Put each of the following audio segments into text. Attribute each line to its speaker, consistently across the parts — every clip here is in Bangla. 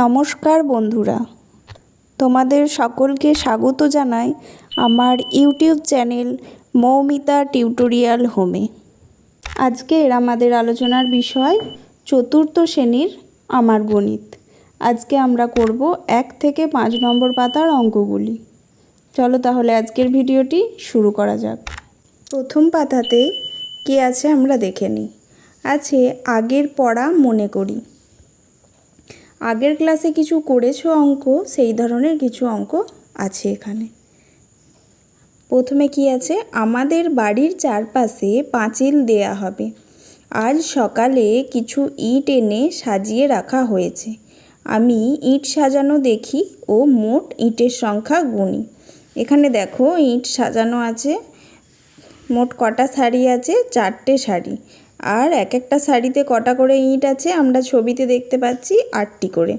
Speaker 1: নমস্কার বন্ধুরা। তোমাদের সকলকে স্বাগত জানাই আমার ইউটিউব চ্যানেল মৌমিতা টিউটোরিয়াল হোমে। আজকের আমাদের আলোচনার বিষয় চতুর্থ শ্রেণির আমার গণিত। আজকে আমরা করব এক থেকে পাঁচ নম্বর পাতার অঙ্কগুলি। চলো তাহলে আজকের ভিডিওটি শুরু করা যাক। প্রথম পাতাতে কী আছে আমরা দেখে নিই। আছে আগের পড়া মনে করি। আগের ক্লাসে কিছু করেছ অঙ্ক? সেই ধরনের কিছু অঙ্ক আছে এখানে। প্রথমে কি আছে? আমাদের বাড়ির চারপাশে পাঁচিল দেয়া হবে। আজ সকালে কিছু ইট এনে সাজিয়ে রাখা হয়েছে। আমি ইট সাজানো দেখি ও মোট ইটের সংখ্যা গুনি। এখানে দেখো ইট সাজানো আছে, মোট কটা শাড়ি আছে? চারটে শাড়ি। আর এক একটা শাড়িতে কটা করে ইঁট আছে আমরা ছবিতে দেখতে পাচ্ছি আটটি করে।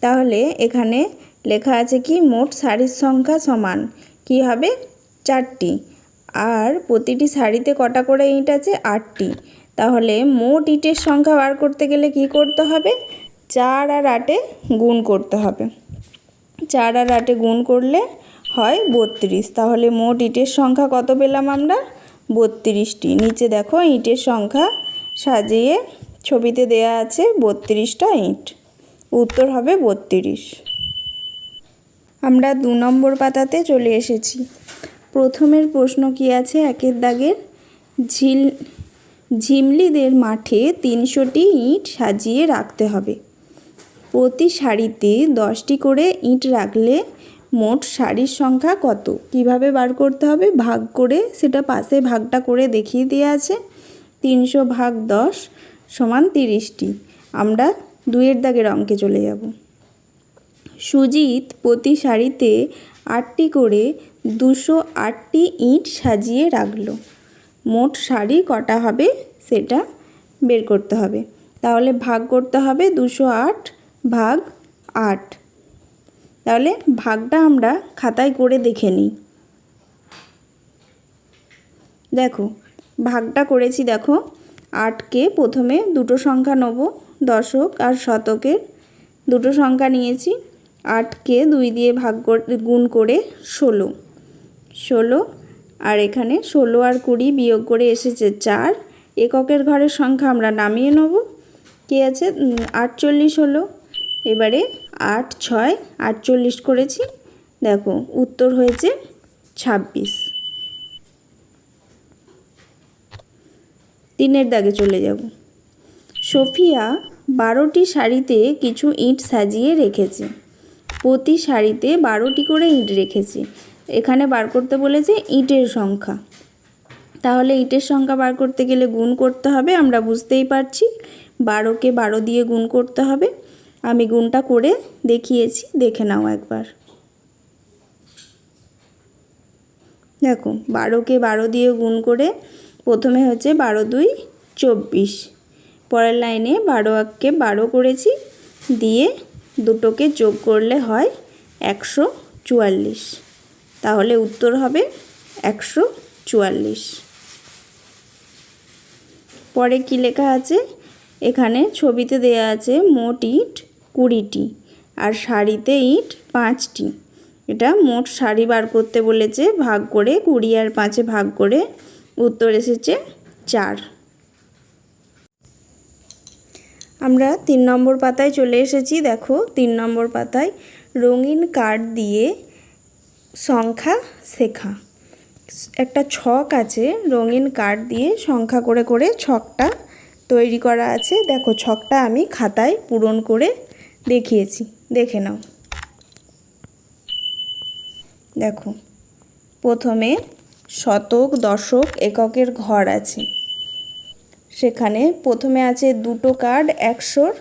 Speaker 1: তাহলে এখানে লেখা আছে কি, মোট শাড়ির সংখ্যা সমান। কি হবে? চারটি। আর প্রতিটি শাড়িতে কটা করে ইঁট আছে? আটটি। তাহলে মোট ইটের সংখ্যা বার করতে গেলে কি করতে হবে? চার আর আটে গুণ করতে হবে। চার আর আটে গুণ করলে হয় বত্রিশ। তাহলে মোট ইটের সংখ্যা কত পেলাম আমরা? বত্রিশটি। নিচে দেখো ইটের সংখ্যা সাজিয়ে ছবিতে দেয়া আছে বত্রিশটা ইট। উত্তর হবে বত্রিশ। আমরা দু নম্বর পাতাতে চলে এসেছি। প্রথমের প্রশ্ন কি আছে? একের দাগের ঝিল, ঝিমলিদের মাঠে তিনশোটি ইট সাজিয়ে রাখতে হবে। প্রতি সারিতে দশটি করে ইট রাখলে মোট শাড়ির সংখ্যা কত? কীভাবে বার করতে হবে? ভাগ করে সেটা পাশে ভাগটা করে দেখিয়ে দেওয়া আছে। তিনশো ভাগ দশ সমান তিরিশটি। আমরা দুইয়ের দাগের অঙ্কে চলে যাব। সুজিত প্রতি শাড়িতে আটটি করে দুশো আটটি ইট সাজিয়ে রাখল। মোট শাড়ি কটা হবে সেটা বের করতে হবে। তাহলে ভাগ করতে হবে দুশো আট ভাগ আট। তাহলে ভাগটা আমরা খাতায় করে দেখে নিই। দেখো, ভাগটা করেছি দেখো, আটকে প্রথমে দুটো সংখ্যা নেব, দশক আর শতকের। দুটো সংখ্যা নিয়েছি, আটকে দুই দিয়ে ভাগ গুণ করে ষোলো। ষোলো, আর এখানে ষোলো আর কুড়ি বিয়োগ করে এসেছে চার। এককের ঘরের সংখ্যা আমরা নামিয়ে নেব। কে আছে? আটচল্লিশ হলো। এবারে আট ছয় আটচল্লিশ করেছি। দেখো, উত্তর হয়েছে ছাব্বিশ। তিনের দাগে চলে যাব। সোফিয়া বারোটি শাড়িতে কিছু ইট সাজিয়ে রেখেছে। প্রতি শাড়িতে বারোটি করে ইট রেখেছে। এখানে বার করতে বলেছে ইটের সংখ্যা। তাহলে ইটের সংখ্যা বার করতে গেলে গুণ করতে হবে, আমরা বুঝতেই পারছি। বারোকে বারো দিয়ে গুণ করতে হবে। আমি গুণটা করে দেখিয়েছি, দেখে নাও একবার। দেখো, বারোকে বারো দিয়ে গুণ করে প্রথমে হচ্ছে বারো দুই চব্বিশ। পরের লাইনে বারো এককে বারো করেছি, দিয়ে দুটোকে যোগ করলে হয় একশো চুয়াল্লিশ। তাহলে উত্তর হবে একশো চুয়াল্লিশ। পরে কি লেখা আছে? এখানে ছবিতে দেয়া আছে মোট ইট কুড়িটি আর শাড়িতে ইট পাঁচটি। এটা মোট শাড়ি বার করতে বলেছে, ভাগ করে কুড়ি আর পাঁচে ভাগ করে উত্তর এসেছে চার। আমরা তিন নম্বর পাতায় চলে এসেছি, দেখো তিন নম্বর পাতায় রঙিন কার্ড দিয়ে সংখ্যা শেখা। একটা ছক আছে, রঙিন কার্ড দিয়ে সংখ্যা করে করে ছকটা তৈরি করা আছে। দেখো ছকটা আমি খাতায় পূরণ করে দেখিয়েছি, দেখে নাও। দেখো, প্রথমে শতক, দশক এককের ঘর আছে। সেখানে প্রথমে আছে দুটো কার্ড একশোর,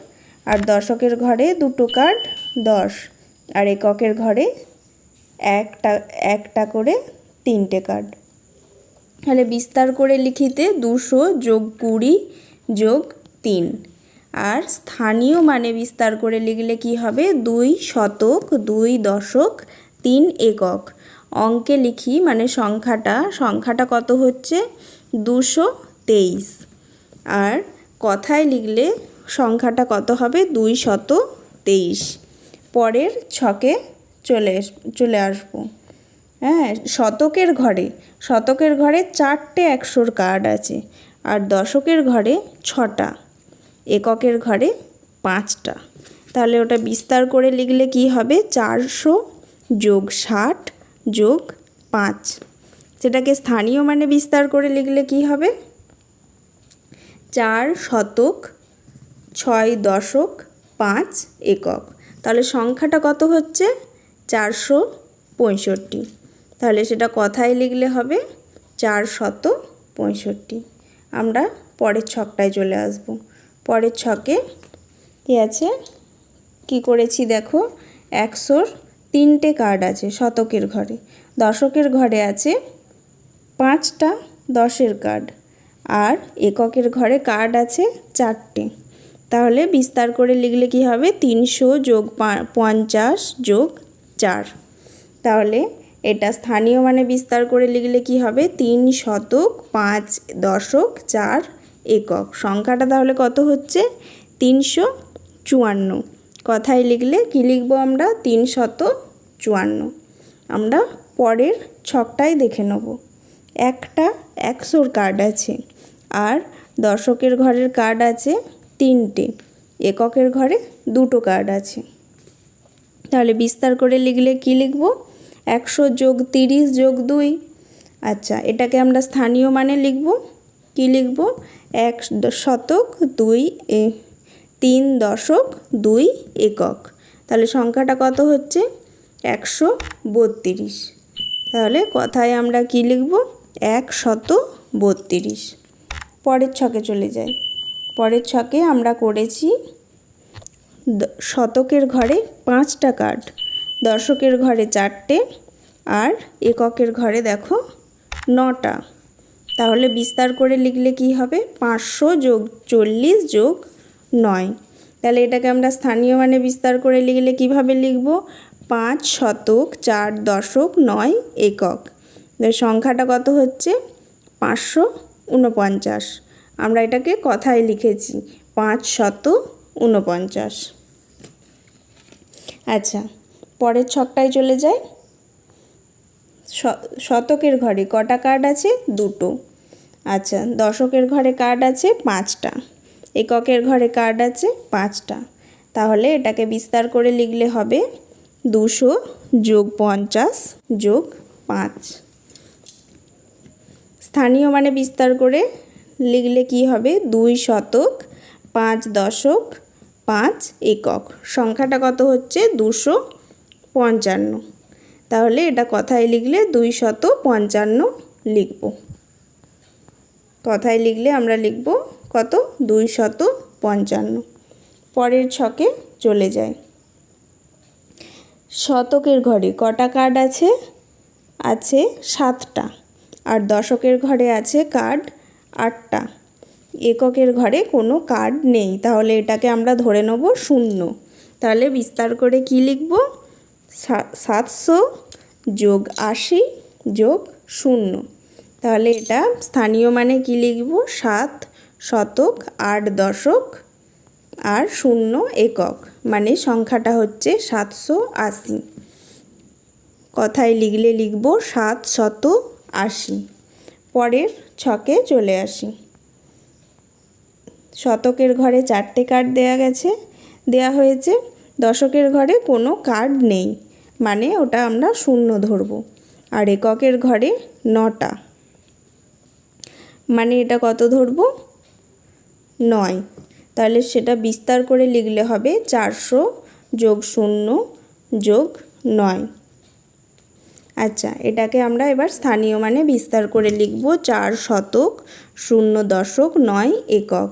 Speaker 1: আর দশকের ঘরে দুটো কার্ড দশ, আর এককের ঘরে একটা একটা করে তিনটে কার্ড। তাহলে বিস্তার করে লিখিতে দুশো যোগ কুড়ি যোগ তিন। আর স্থানীয় মানে বিস্তার করে লিখলে কি হবে? দুই শতক, দুই দশক, তিন একক। অঙ্কে লিখি মানে সংখ্যাটা সংখ্যাটা কত হচ্ছে? দুশো তেইশ। আর কথায় লিখলে সংখ্যাটা কত হবে? দুই শত তেইশ। পরের ছকে চলে চলে আসব। হ্যাঁ শতকের ঘরে শতকের ঘরে চারটে একশোর কার্ড আছে। আর দশকের ঘরে ছটা। এককের ঘরে পাঁচটা। তাহলে ওটা বিস্তার করে লিখলে কি হবে? চারশো যোগ ষাট যোগ পাঁচ। সেটাকে স্থানীয় মানে বিস্তার করে লিখলে কি হবে? চার শতক ছয় দশক পাঁচ একক। তাহলে সংখ্যাটা কত হচ্ছে? চারশো পঁয়ষট্টি। তাহলে সেটা কথায় লিখলে হবে চার শত পঁয়ষট্টি। আমরা পরের ছকটায় চলে আসব। পরের ছকে কী আছে? কি করেছি দেখো? একশোর তিনটে কার্ড আছে শতকের ঘরে। দশকের ঘরে আছে পাঁচটা দশের কার্ড আর এককের ঘরে কার্ড আছে চারটে। তাহলে বিস্তার করে লিখলে কি হবে? তিনশো যোগ পঞ্চাশ যোগ চার। তাহলে এটা স্থানীয় মানে বিস্তার করে লিখলে কি হবে? তিন শতক পাঁচ দশক চার একক। সংখ্যাটা তাহলে কত হচ্ছে? তিনশো চুয়ান্ন। কথায় লিখলে কী লিখব আমরা? তিন শত চুয়ান্ন। আমরা পরের ছকটাই দেখে নেব। একটা একশোর কার্ড আছে আর দশকের ঘরের কার্ড আছে তিনটে। এককের ঘরে দুটো কার্ড আছে। তাহলে বিস্তার করে লিখলে কি লিখব? একশো যোগ তিরিশ যোগ দুই। আচ্ছা এটাকে আমরা স্থানীয় মানে লিখব? কি লিখব? এক শতক, দুই তিন দশক, দুই একক। তাহলে সংখ্যাটা কত হচ্ছে? একশো বত্রিশ। তাহলে কথায় আমরা কি লিখব? এক শত বত্রিশ। পরের ছকে চলে যাই। পরের ছকে আমরা করেছি শতকের ঘরে পাঁচটা কার্ড। দশকের ঘরে চারটে আর এককের ঘরে দেখো নটা। তাহলে বিস্তার করে লিখলে কি হবে? পাঁচশো যোগ চল্লিশ যোগ নয়। তাহলে এটাকে আমরা স্থানীয় মানে বিস্তার করে লিখলে কীভাবে লিখব? পাঁচ শতক চার দশক নয় একক। সংখ্যাটা কত হচ্ছে? পাঁচশো উনপঞ্চাশ আমরা এটাকে কথায় লিখেছি, পাঁচ শত উনপঞ্চাশ আচ্ছা পরের ছকটায় চলে যায় শতকের ঘরে কটা কার্ড আছে? দুটো। আচ্ছা দশকের ঘরে কার্ড আছে পাঁচটা, এককের ঘরে কার্ড আছে পাঁচটা। তাহলে এটাকে বিস্তার করে লিখলে হবে দুশো যোগ পঞ্চাশ যোগ পাঁচ। স্থানীয় মানে বিস্তার করে লিখলে কি হবে? দুই শতক পাঁচ দশক পাঁচ একক। সংখ্যাটা কত হচ্ছে? দুশো পঞ্চান্ন। তাহলে এটা কথায় লিখলে দুই শত পঞ্চান্ন লিখব। কথায় লিখলে আমরা লিখব কত? দুই শত পঞ্চান্ন। পরের ছকে চলে যায় শতকের ঘরে কটা কার্ড আছে? আছে সাতটা। আর দশকের ঘরে আছে কার্ড আটটা। এককের ঘরে কোনো কার্ড নেই। তাহলে এটাকে আমরা ধরে নেব শূন্য। তাহলে বিস্তার করে কি লিখব? সাতশো যোগ আশি যোগ শূন্য। তাহলে এটা স্থানীয় মানে কি লিখব? সাত শতক, আট দশক আর শূন্য একক। মানে সংখ্যাটা হচ্ছে সাতশো আশি। কথায় লিখলে লিখব সাত শত আশি। পরের ছকে চলে আসি। শতকের ঘরে চারটে কার্ড দেয়া গেছে। দেয়া হয়েছে, দশকের ঘরে কোনো কার্ড নেই। মানে ওটা আমরা শূন্য ধরবো। আর এককের ঘরে নটা। মানে এটা কত ধরবো? নয়। তাহলে সেটা বিস্তার করে লিখলে হবে চারশো যোগ শূন্য যোগ নয়। আচ্ছা এটাকে আমরা এবার স্থানীয় মানে বিস্তার করে লিখব চার শতক শূন্য দশক নয় একক।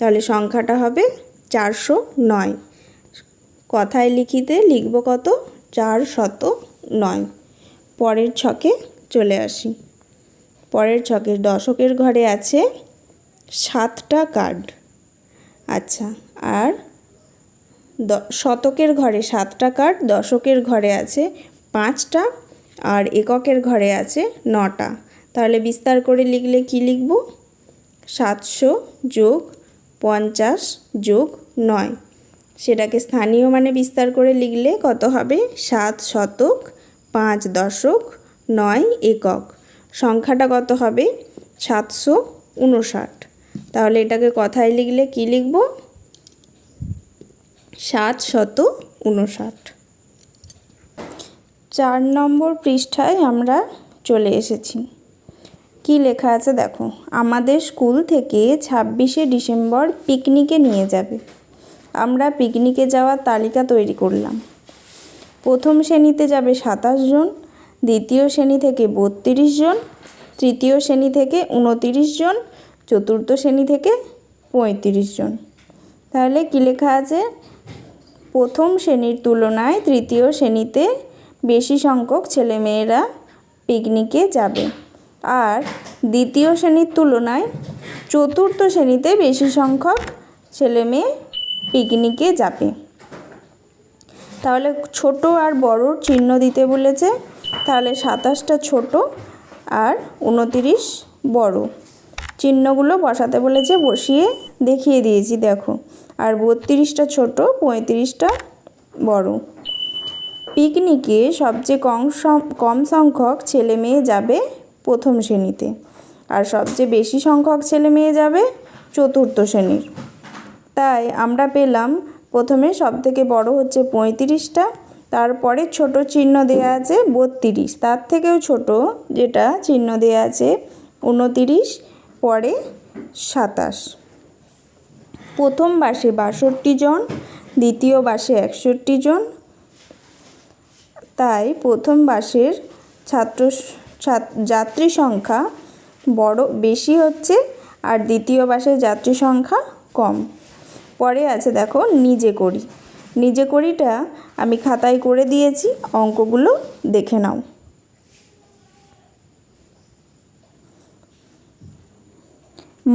Speaker 1: তাহলে সংখ্যাটা হবে চারশো নয়। কথায় লিখিতে লিখব কত? চার শত নয়। পরের ছকে চলে আসি। পরের ছকে দশকের ঘরে আছে সাতটা কার্ড। আচ্ছা আর শতকের ঘরে সাতটা কার্ড, দশকের ঘরে আছে পাঁচটা, আর এককের ঘরে আছে নটা। তাহলে বিস্তার করে লিখলে কি লিখব? সাতশো যোগ পঞ্চাশ যোগ নয়। সেটাকে স্থানীয় মানে বিস্তার করে লিখলে কত হবে? সাত শতক, পাঁচ দশক, নয় একক। সংখ্যাটা কত হবে? সাতশো উনষাট। তাহলে এটাকে কথায় লিখলে কি লিখব? সাত শত উনষাট। চার নম্বর পৃষ্ঠায় আমরা চলে এসেছি। কি লেখা আছে দেখো? আমাদের স্কুল থেকে ছাব্বিশে ডিসেম্বর পিকনিকে নিয়ে যাবে। আমরা পিকনিকে যাওয়ার তালিকা তৈরি করলাম। প্রথম শ্রেণীতে যাবে সাতাশ জন দ্বিতীয় শ্রেণি থেকে বত্রিশ জন, তৃতীয় শ্রেণি থেকে উনতিরিশ জন, চতুর্থ শ্রেণি থেকে পঁয়ত্রিশ জন। তাহলে কী লেখা আছে? প্রথম শ্রেণির তুলনায় তৃতীয় শ্রেণীতে বেশি সংখ্যক ছেলেমেয়েরা পিকনিকে যাবে। আর দ্বিতীয় শ্রেণির তুলনায় চতুর্থ শ্রেণীতে বেশি সংখ্যক ছেলেমেয়ে পিকনিকে যাবে। তাহলে ছোট আর বড়র চিহ্ন দিতে বলেছে। তাহলে সাতাশটা ছোট আর উনতিরিশ বড়। চিহ্নগুলো বসাতে বলেছে বসিয়ে দেখিয়ে দিয়েছি, দেখো। আর বত্রিশটা ছোট, পঁয়ত্রিশটা বড়। পিকনিকে সবচেয়ে কম কম সংখ্যক ছেলে মেয়ে যাবে প্রথম শ্রেণীতে। আর সবচেয়ে বেশি সংখ্যক ছেলে মেয়ে যাবে চতুর্থ শ্রেণির। তাই আমরা পেলাম প্রথমে সব থেকে বড় হচ্ছে পঁয়ত্রিশটা তারপরে ছোট চিহ্ন দেওয়া আছে বত্রিশ। তার থেকেও ছোট যেটা চিহ্ন দেওয়া আছে উনতিরিশ পরে সাতাশ। প্রথম বাসে বাষট্টি জন, দ্বিতীয় বাসে একষট্টি জন। তাই প্রথম বাসের ছাত্র যাত্রী সংখ্যা বড়, বেশি হচ্ছে আর দ্বিতীয় বাসের যাত্রী সংখ্যা কম। পরে আছে দেখো নিজে করি। নিজে করিটা আমি খাতায় করে দিয়েছি, অঙ্কগুলো দেখে নাও।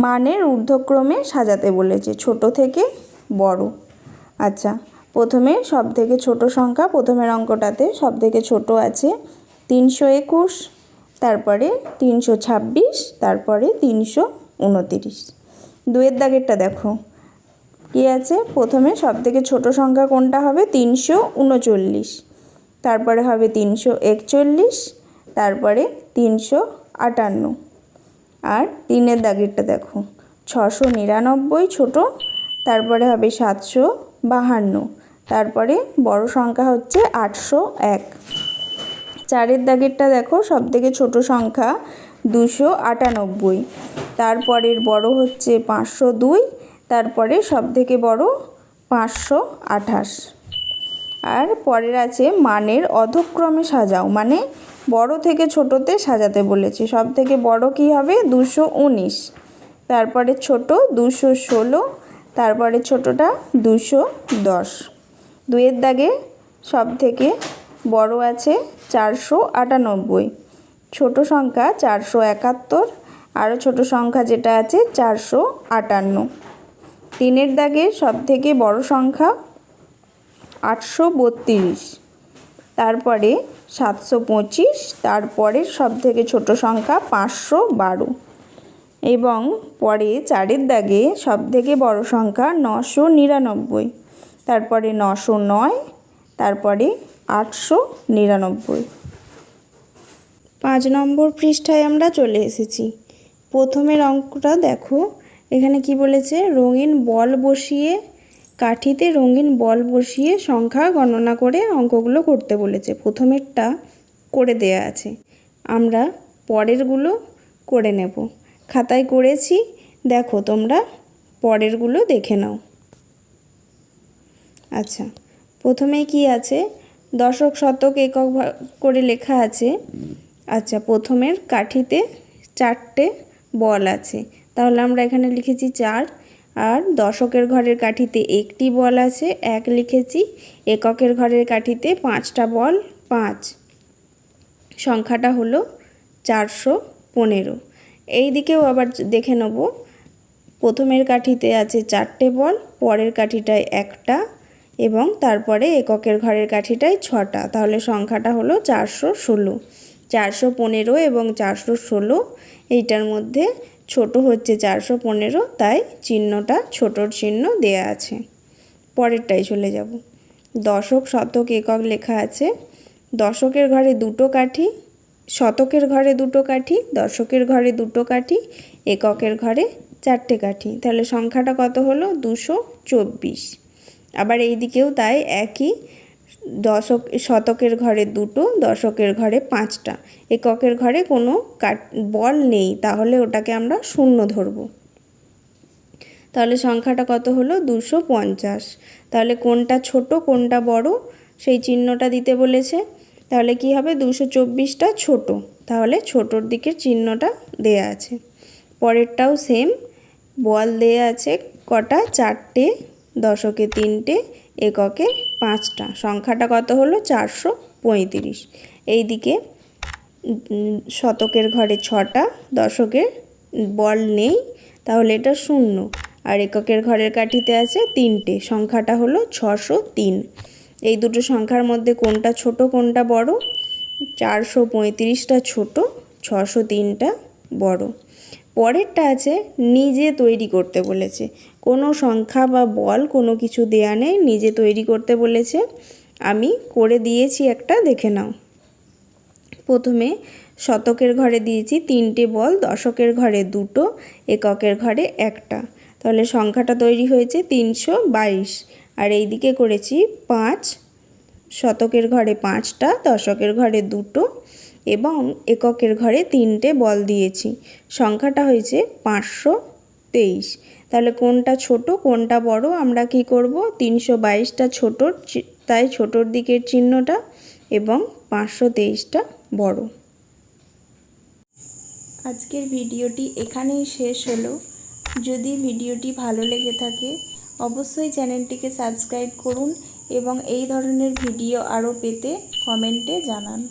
Speaker 1: মানের ঊর্ধ্বক্রমে সাজাতে বলেছে, ছোট থেকে বড়। আচ্ছা প্রথমে সব থেকে ছোট সংখ্যা, প্রথমের অঙ্কটাতে সব থেকে ছোট আছে তিনশো একুশ, তারপরে তিনশো ছাব্বিশ, তারপরে তিনশো উনতিরিশ। দুয়ের দাগেরটা দেখো। কী আছে? প্রথমে সব থেকে ছোটো সংখ্যা কোনটা হবে? তিনশো উনচল্লিশ। তারপরে হবে তিনশো একচল্লিশ, তারপরে তিনশো আটান্ন। আর তিনের দাগেরটা দেখো, ছশো নিরানব্বই ছোটো, তারপরে হবে সাতশো বাহান্ন, তারপরে বড় সংখ্যা হচ্ছে আটশো এক। চারের দাগেরটা দেখো সব থেকে ছোটো সংখ্যা দুশো আটানব্বই, তারপরের বড় হচ্ছে পাঁচশো দুই তারপরে সব থেকে বড় পাঁচশো আঠাশ। আর পরের আছে মানের অধক্রমে সাজাও মানে বড় থেকে ছোটোতে সাজাতে বলেছে। সব থেকে বড় কী হবে? দুশো উনিশ। তারপরে ছোট দুশো ষোলো, তারপরে ছোটোটা দুশো দশ। দুয়ের দাগে সব থেকে বড় আছে চারশো আটানব্বই। ছোটো সংখ্যা চারশো একাত্তর আরও ছোটো সংখ্যা যেটা আছে চারশো আটান্ন। তিনের দাগে সবথেকে বড় সংখ্যা আটশো বত্রিশ। তারপরে সাতশো পঁচিশ, তারপরে সবথেকে ছোট সংখ্যা পাঁচশো বারো। এবং পরে চারের দাগে সবথেকে বড় সংখ্যা নশো নিরানব্বই। তারপরে নশো নয়, তারপরে আটশো নিরানব্বই। পাঁচ নম্বর পৃষ্ঠায় আমরা চলে এসেছি। প্রথমের অঙ্কটা দেখো। এখানে কি বলেছে? রঙিন বল বসিয়ে, কাঠিতে রঙিন বল বসিয়ে সংখ্যা গণনা করে অঙ্কগুলো করতে বলেছে। প্রথমেরটা করে দেয়া আছে। আমরা পরেরগুলো করে নেব। খাতায় করেছি। দেখো তোমরা পরেরগুলো দেখে নাও। আচ্ছা প্রথমে কি আছে? দশক শতক একক করে লেখা আছে। আচ্ছা প্রথমের কাঠিতে চারটে বল আছে। তাহলে আমরা এখানে লিখেছি চার। আর দশকের ঘরের কাঠিতে একটি বল আছে, এক লিখেছি। এককের ঘরের কাঠিতে পাঁচটা বল, পাঁচ। সংখ্যাটা হলো চারশো পনেরো। এই দিকেও আবার দেখে নেব। প্রথমের কাঠিতে আছে চারটে বল, পরের কাঠিটায় একটা এবং তারপরে এককের ঘরের কাঠিটায় ছটা। তাহলে সংখ্যাটা হলো চারশো ষোলো। চারশো পনেরো এবং চারশো ষোলো, এইটার মধ্যে ছোট হচ্ছে চারশো পনেরো, তাই চিহ্নটা ছোটোর চিহ্ন দেয়া আছে। পরেরটায় চলে যাব। দশক শতক একক লেখা আছে। দশকের ঘরে দুটো কাঠি, শতকের ঘরে দুটো কাঠি, দশকের ঘরে দুটো কাঠি, এককের ঘরে চারটে কাঠি। তাহলে সংখ্যাটা কত হলো? দুশো চব্বিশ। আবার এই দিকেও তাই একই। দশক, শতকের ঘরে দুটো, দশকের ঘরে পাঁচটা। এককের ঘরে কোনো কাট, বল নেই, তাহলে ওটাকে আমরা শূন্য ধরবো। তাহলে সংখ্যাটা কত হলো? দুশো পঞ্চাশ। তাহলে কোনটা ছোট, কোনটা বড়? সেই চিহ্নটা দিতে বলেছে। তাহলে কি হবে? দুশো চব্বিশটা ছোট। তাহলে ছোটোর দিকের চিহ্নটা দেয়া আছে। পরেরটাও সেম বল দেয়া আছে কটা? চারটে, দশকে তিনটে এককে পাঁচটা। সংখ্যাটা কত হলো? চারশো পঁয়ত্রিশ। এইদিকে শতকের ঘরে ছটা, দশকের বল নেই, তাহলে এটা শূন্য। আর এককের ঘরের কাঠিতে আছে তিনটে। সংখ্যাটা হলো ছশো তিন। এই দুটো সংখ্যার মধ্যে কোনটা ছোট, কোনটা বড়? চারশো পঁয়ত্রিশটা ছোট, ছশো তিনটা বড়। পরেরটা আছে, নিজে তৈরি করতে বলেছে। কোনো সংখ্যা বা বল কোনো কিছু দেয়া নেই, নিজে তৈরি করতে বলেছে। আমি করে দিয়েছি একটা, দেখে নাও। প্রথমে শতকের ঘরে দিয়েছি তিনটে বল, দশকের ঘরে দুটো, এককের ঘরে একটা। তাহলে সংখ্যাটা তৈরি হয়েছে তিনশো বাইশ। আর এই দিকে করেছি পাঁচ, শতকের ঘরে পাঁচটা, দশকের ঘরে দুটো এবং এককের ঘরে তিনটে বল দিয়েছি। সংখ্যাটা হয়েছে পাঁচশো তেইশ। তাহলে কোনটা ছোট, কোনটা বড়, আমরা কি করব? তিনশো বাইশটা ছোটোর তাই ছোটোর দিকের চিহ্নটা এবং পাঁচশো তেইশটা বড়। আজকের ভিডিওটি এখানেই শেষ হলো। যদি ভিডিওটি ভালো লেগে থাকে, অবশ্যই চ্যানেলটিকে সাবস্ক্রাইব করুন এবং এই ধরনের ভিডিও আরও পেতে কমেন্টে জানান।